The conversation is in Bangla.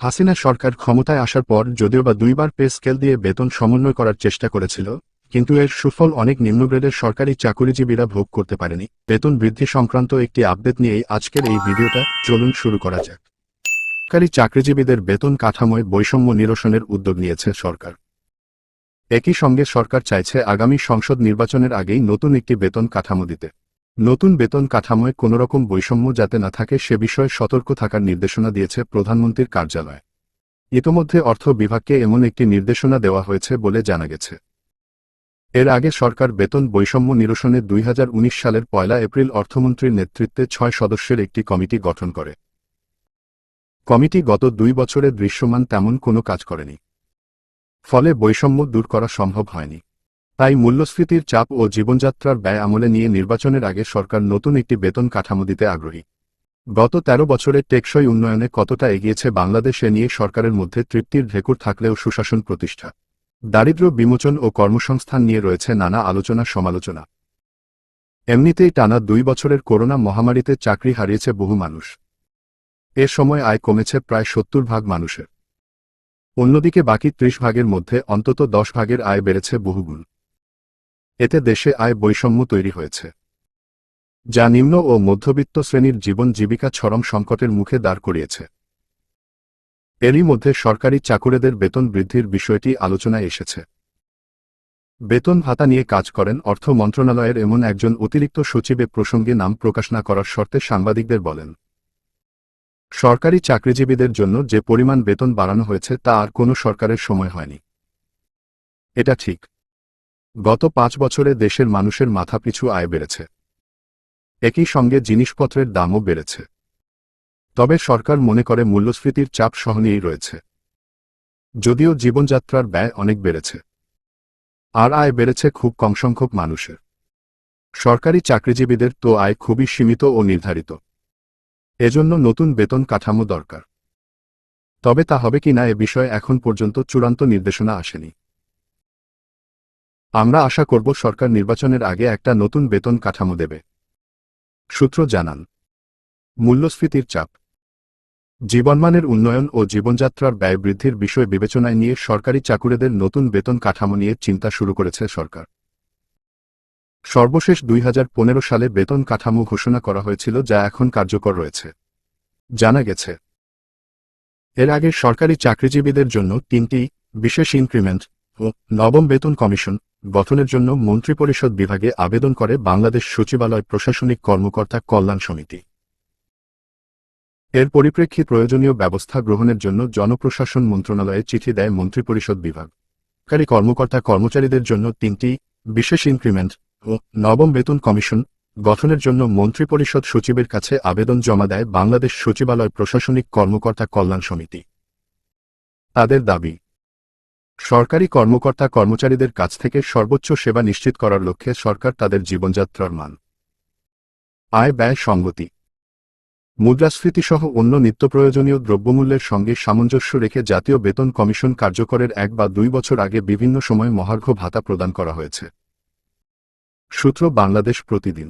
হাসিনা সরকার ক্ষমতায় আসার পর যদিও বা দুইবার পে স্কেল দিয়ে বেতন সমন্বয় করার চেষ্টা করেছিল, কিন্তু এর সুফল অনেক নিম্নগ্রেডের সরকারি চাকুরিজীবীরা ভোগ করতে পারেনি। বেতন বৃদ্ধি সংক্রান্ত একটি আপডেট নিয়েই আজকের এই ভিডিওটা চলুন শুরু করা যাক। সরকারি চাকরিজীবীদের বেতন কাঠামোয় বৈষম্য নিরসনের উদ্যোগ নিয়েছে সরকার। একই সঙ্গে সরকার চাইছে আগামী সংসদ নির্বাচনের আগেই নতুন একটি বেতন কাঠামো দিতে। নতুন বেতন কাঠামোয় কোনোরকম বৈষম্য যাতে না থাকে সে বিষয়ে সতর্ক থাকার নির্দেশনা দিয়েছে প্রধানমন্ত্রীর কার্যালয়। ইতোমধ্যে অর্থ বিভাগকে এমন একটি নির্দেশনা দেওয়া হয়েছে বলে জানা গেছে। এর আগে সরকার বেতন বৈষম্য নিরসনে দুই হাজার উনিশ সালের পয়লা এপ্রিল অর্থমন্ত্রীর নেতৃত্বে ছয় সদস্যের একটি কমিটি গঠন করে। কমিটি গত দুই বছরে দৃশ্যমান তেমন কোনো কাজ করেনি। ফলে বৈষম্য দূর করা সম্ভব হয়নি। তাই মূল্যস্ফীতির চাপ ও জীবনযাত্রার ব্যয় আমলে নিয়ে নির্বাচনের আগে সরকার নতুন একটি বেতন কাঠামো দিতে আগ্রহী। গত ১৩ বছরে টেকসই উন্নয়নে কতটা এগিয়েছে বাংলাদেশ এ নিয়ে সরকারের মধ্যে তৃপ্তির ঢেকুর থাকলেও সুশাসন প্রতিষ্ঠা। দারিদ্র্য বিমোচন ও কর্মসংস্থান নিয়ে রয়েছে নানা আলোচনা সমালোচনা। এমনিতেই টানা দুই বছরের করোনা মহামারীতে চাকরি হারিয়েছে বহু মানুষ। এ সময় আয় কমেছে প্রায় সত্তর ভাগ মানুষের। অন্যদিকে বাকি ত্রিশ ভাগের মধ্যে অন্তত দশ ভাগের আয় বেড়েছে বহুগুণ। এতে দেশে আয় বৈষম্য তৈরি হয়েছে। যা নিম্ন ও মধ্যবিত্ত শ্রেণির জীবন জীবিকা চরম সংকটের মুখে দাঁড় করিয়েছে। এরই মধ্যে সরকারি চাকুরেদের বেতন বৃদ্ধির বিষয়টি আলোচনায় এসেছে। বেতন ভাতা নিয়ে কাজ করেন অর্থ মন্ত্রণালয়ের এমন একজন অতিরিক্ত সচিবে প্রসঙ্গে নাম প্রকাশ না করার শর্তে সাংবাদিকদের বলেন, সরকারি চাকরিজীবীদের জন্য যে পরিমাণ বেতন বাড়ানো হয়েছে তা আর কোনো সরকারের সময় হয়নি। এটা ঠিক। গত পাঁচ বছরে দেশের মানুষের মাথাপিছু আয় বেড়েছে। একই সঙ্গে জিনিসপত্রের দামও বেড়েছে। তবে সরকার মনে করে মূল্যস্ফীতির চাপ সহনীয় রয়েছে। যদিও জীবনযাত্রার ব্যয় অনেক বেড়েছে। আর আয় বেড়েছে খুব কম সংখ্যক মানুষের। সরকারি চাকরিজীবীদের তো আয় খুবই সীমিত ও নির্ধারিত। এজন্য নতুন বেতন কাঠামো দরকার। তবে তা হবে কিনা এ বিষয়ে এখন পর্যন্ত চূড়ান্ত নির্দেশনা আসেনি। আমরা আশা করব সরকার নির্বাচনের আগে একটা নতুন বেতন কাঠামো দেবে। সূত্র জানান। মূল্যস্ফীতির চাপ। জীবনমানের উন্নয়ন ও জীবনযাত্রার ব্যয় বৃদ্ধির বিষয় বিবেচনায় নিয়ে সরকারি চাকুরেদের নতুন বেতন কাঠামো নিয়ে চিন্তা শুরু করেছে সরকার। সর্বশেষ দুই হাজার পনেরো সালে বেতন কাঠামো ঘোষণা করা হয়েছিল যা এখন কার্যকর রয়েছে। জানা গেছে। এর আগে সরকারি চাকরিজীবীদের জন্য তিনটি বিশেষ ইনক্রিমেন্ট ও নবম বেতন কমিশন গঠনের জন্য মন্ত্রিপরিষদ বিভাগে আবেদন করে বাংলাদেশ সচিবালয় প্রশাসনিক কর্মকর্তা কল্যাণ সমিতি। এর পরিপ্রেক্ষিত প্রয়োজনীয় ব্যবস্থা গ্রহণের জন্য জনপ্রশাসন মন্ত্রণালয়ে চিঠি দেয় মন্ত্রিপরিষদ বিভাগ সরকারি কর্মকর্তা কর্মচারীদের জন্য তিনটি বিশেষ ইনক্রিমেন্ট ও নবম বেতন কমিশন গঠনের জন্য মন্ত্রিপরিষদ সচিবের কাছে আবেদন জমা দেয় বাংলাদেশ সচিবালয় প্রশাসনিক কর্মকর্তা কল্যাণ সমিতি। তাদের দাবি সরকারি কর্মকর্তা কর্মচারীদের কাছ থেকে সর্বোচ্চ সেবা নিশ্চিত করার লক্ষ্যে সরকার তাদের জীবনযাত্রার মান আয় ব্যয় সঙ্গতি মুদ্রাস্ফীতিসহ অন্য নিত্য প্রয়োজনীয় দ্রব্যমূল্যের সঙ্গে সামঞ্জস্য রেখে জাতীয় বেতন কমিশন কার্যকরের এক বা দুই বছর আগে বিভিন্ন সময় মহার্ঘ ভাতা প্রদান করা হয়েছে। সূত্র বাংলাদেশ প্রতিদিন।